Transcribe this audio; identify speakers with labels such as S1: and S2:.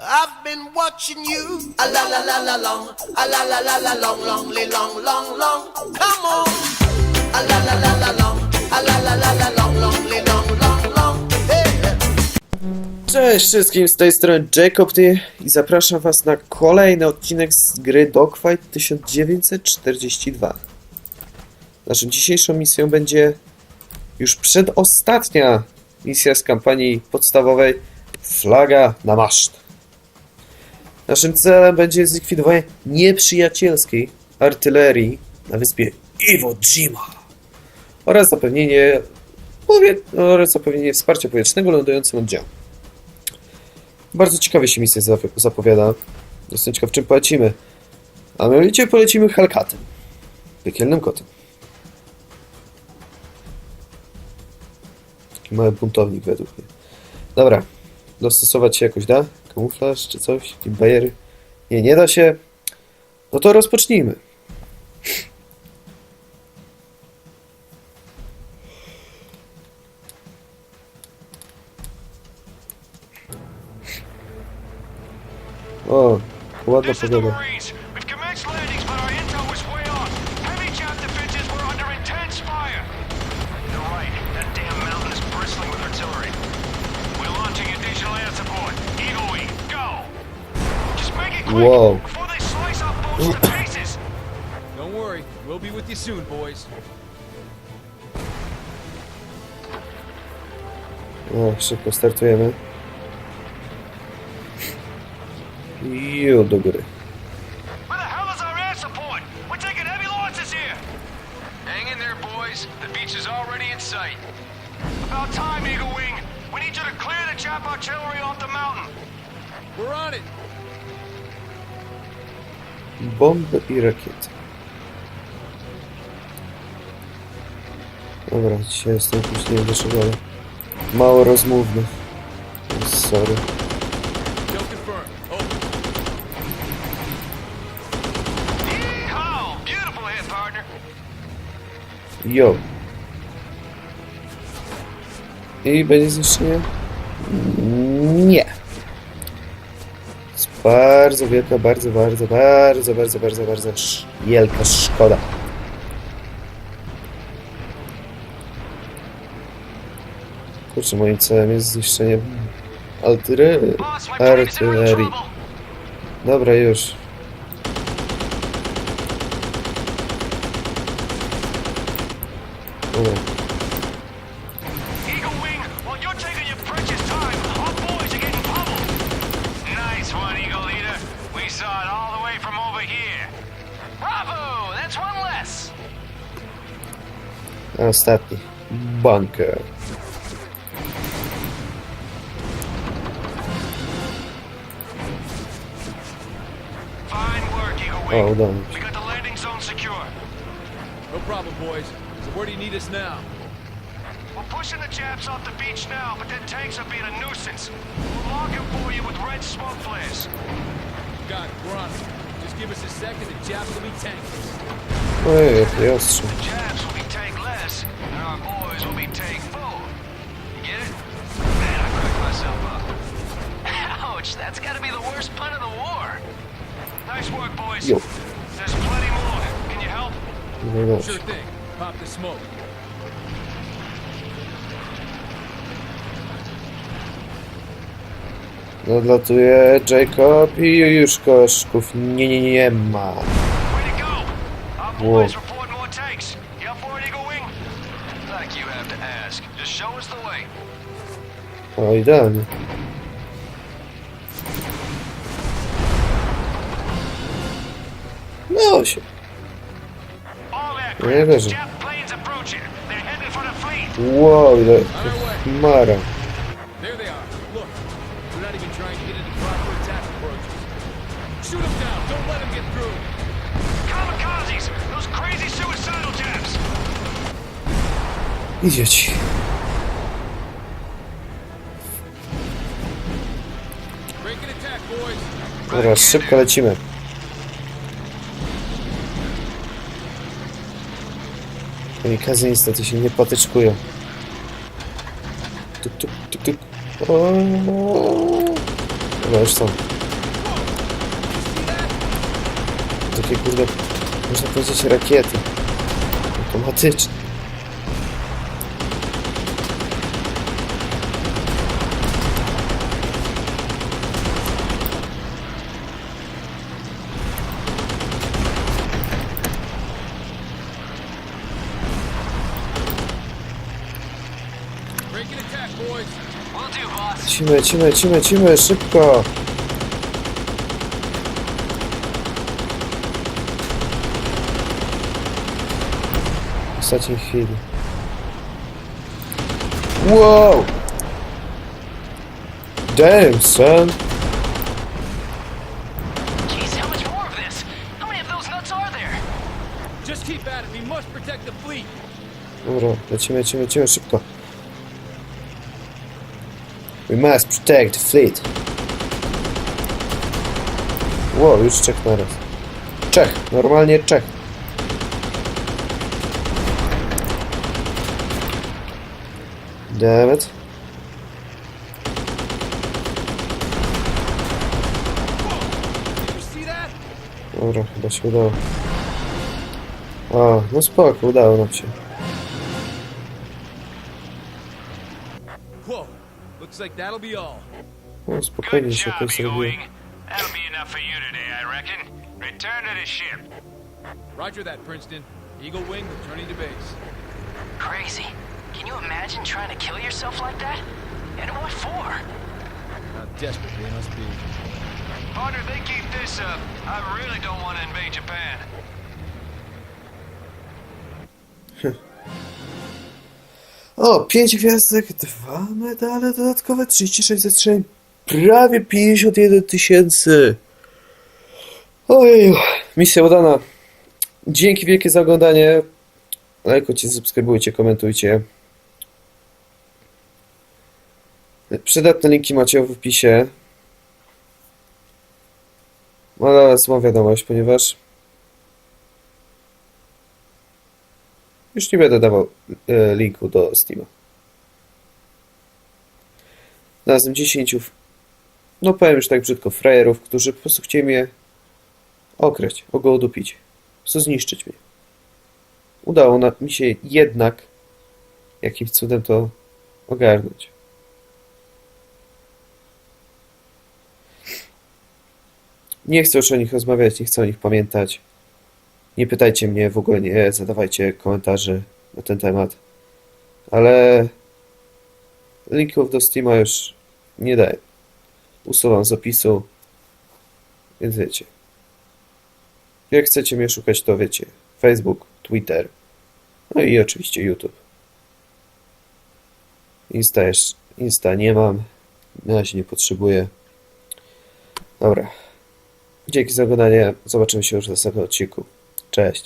S1: I've been watching you. A la la la la long. A la la la la long, long, long, long, long. Come on. A la la la la long. A la la la la long, long, long, long, long. Hey.
S2: Cześć wszystkim, z tej strony Jacob Ty i zapraszam was na kolejny odcinek z gry Dogfight 1942. Naszą dzisiejszą misją będzie już przedostatnia misja z kampanii podstawowej Flaga na maszt. Naszym celem będzie zlikwidowanie nieprzyjacielskiej artylerii na wyspie Iwo Jima oraz zapewnienie, powie, oraz zapewnienie wsparcia powietrznego lądującym oddziałom. Bardzo ciekawie się misja zap- zapowiada. Jestem ciekaw, czym polecimy. A mianowicie polecimy Hellcatem. Piekielnym kotem. Taki mały buntownik według mnie. Dobra. Dostosować się jakoś da? Kamuflaż czy coś? Jakieś bajery? Nie, nie da się. No to rozpocznijmy. O, ładna pogoda. Whoa.
S3: Don't worry, we'll be with you soon, boys.
S2: No, szybko startujemy. already do góry.
S4: About time, Eagle Wing. We need you to clear the Jap artillery off the mountain.
S3: We're on it.
S2: Bomby i rakiety. Dobra, dzisiaj jestem jakiś nie wiem dlaczego, ale mało rozmówny. Sorry.
S3: Kill confirmed. Oh,
S4: Yeehaw! Beautiful hit, partner.
S2: Jo. I będzie zniszczenie? Nie. Bardzo wielka, bardzo, bardzo, bardzo, bardzo, bardzo, bardzo wielka szkoda. Kurczę, moim celem jest zniszczenie artylerii. Artylerii. Dobra, już. Dobra.
S4: Bravo! That's one less.
S2: A ostatni. Bunker.
S4: Fine work, Eagle
S2: O,
S4: Wing.
S2: Oh, udało mi
S4: We got the landing zone secure.
S3: no problem, boys. So where do you need us now?
S4: We're pushing the Japs off the beach now, but their tanks are being a nuisance. We'll lock them for you with red smoke flares.
S3: Got it. We're on it. Just give us a second. The Japs will be tankless.
S2: Jakie ostrze.
S4: The Japs will be tankless, and our boys will be tank full. You get it? Man, I cracked myself up. Ouch, that's gotta be the worst pun of the war. Nice work, boys.
S2: Yo.
S4: There's plenty more. Can you help?
S3: Sure thing. Pop the smoke.
S2: Nadlatuje Jacob i już koszków nie, nie, nie ma.
S4: Way to go. Our
S2: Whoa.
S4: boys report more tanks. You
S3: Attack, boys.
S2: Dobra, szybko lecimy. Kamikazy niestety się nie patyczkują. Tuk, tuk, tuk, tuk. O, Dobra, już są. Takie kurde, można powiedzieć rakiety. Automatyczne. Lecimy, lecimy, lecimy, lecimy, szybko! W ostatniej chwili. Wow! Damn, son!
S4: Jeez, how much more of this? How many of those nuts are there?
S3: Just keep at it. We must protect the fleet.
S2: Dobra, lecimy, lecimy, lecimy, szybko. We must protect the fleet. Wow, już Czech naraz. Czech, normalnie Czech. Damn it. Dobra, chyba się udało. A, no spoko, udało nam się.
S3: Looks like that'll be all.
S2: No spokojnie się jakoś zrobiło.
S4: That'll be enough for you today, I reckon. Return to the ship.
S3: Roger that, Princeton. Eagle Wing returning to base.
S5: Crazy. Can you imagine trying to kill yourself like that? And what for?
S3: How desperate they must be.
S4: Partner, they keep this up. I really don't want to invade Japan.
S2: O, 5 gwiazdek, 2 medale dodatkowe, 36 zestrzeleń, prawie 51 tysięcy. Ojej, misja udana. Dzięki wielkie za oglądanie. Lajkujcie, subskrybujcie, komentujcie. Przydatne linki macie w opisie. Dla was mam wiadomość, ponieważ Już nie będę dawał e, linku do Steama. Znalazłem 10, no powiem już tak brzydko, frajerów, którzy po prostu chcieli mnie okraść, ogołodupić, po prostu zniszczyć mnie. Udało mi się jednak jakimś cudem to ogarnąć. Nie chcę już o nich rozmawiać, nie chcę o nich pamiętać. Nie pytajcie mnie, w ogóle nie zadawajcie komentarzy na ten temat. Ale linków do Steama już nie daję. Usuwam z opisu. Więc wiecie. Jak chcecie mnie szukać, to wiecie. Facebook, Twitter. No i oczywiście YouTube. Insta, jeszcze, Insta nie mam. Na razie nie potrzebuję. Dobra. Dzięki za oglądanie. Zobaczymy się już w następnym odcinku. Cześć.